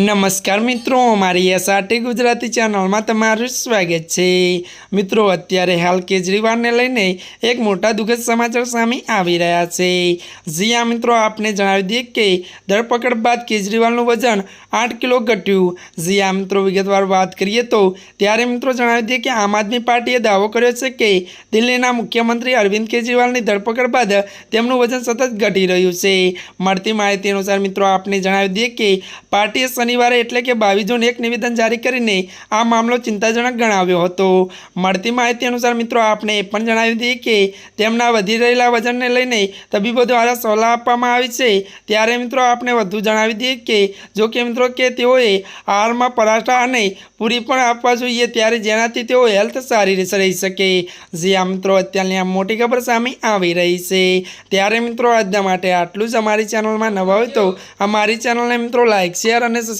નમસ્કાર મિત્રો મારી એસઆરટી ગુજરાતી ચેનલમાં તમારું સ્વાગત છે. મિત્રો, અત્યારે હાલ કેજરીવાલને લઈને એક મોટા દુઃખદ સમાચાર સામે આવી રહ્યા છે. જી આ મિત્રો, આપને જણાવી દઈએ કે ધરપકડ બાદ કેજરીવાલનું વજન આઠ કિલો ઘટ્યું. જી આ મિત્રો, વિગતવાર વાત કરીએ તો ત્યારે મિત્રો જણાવી દઈએ કે આમ આદમી પાર્ટીએ દાવો કર્યો છે કે દિલ્હીના મુખ્યમંત્રી અરવિંદ કેજરીવાલની ધરપકડ બાદ તેમનું વજન સતત ઘટી રહ્યું છે. મળતી માહિતી અનુસાર મિત્રો, આપને જણાવી દઈએ કે પાર્ટીએ શનિવારે એટલે કે બાવીસ જૂન એક નિવેદન જારી કરીને આ મામલો ચિંતાજનક ગણાવ્યો હતો. મળતી માહિતી અનુસાર મિત્રો, આપણે એ પણ જણાવી દઈએ કે તેમના વધી રહેલા વજનને લઈને તબીબો દ્વારા સલાહ આપવામાં આવી છે. ત્યારે મિત્રો, આપણે વધુ જણાવી દઈએ કે જો કે મિત્રો કે તેઓએ આહારમાં પરાઠા અને પૂરી પણ આપવા જોઈએ, ત્યારે જેનાથી તેઓ હેલ્થ સારી રહી શકે. જે આ મિત્રો, અત્યારની આ મોટી ખબર સામે આવી રહી છે. ત્યારે મિત્રો, આજના માટે આટલું જ. અમારી ચેનલમાં નવા હોય તો અમારી ચેનલને મિત્રો લાઇક શેર અને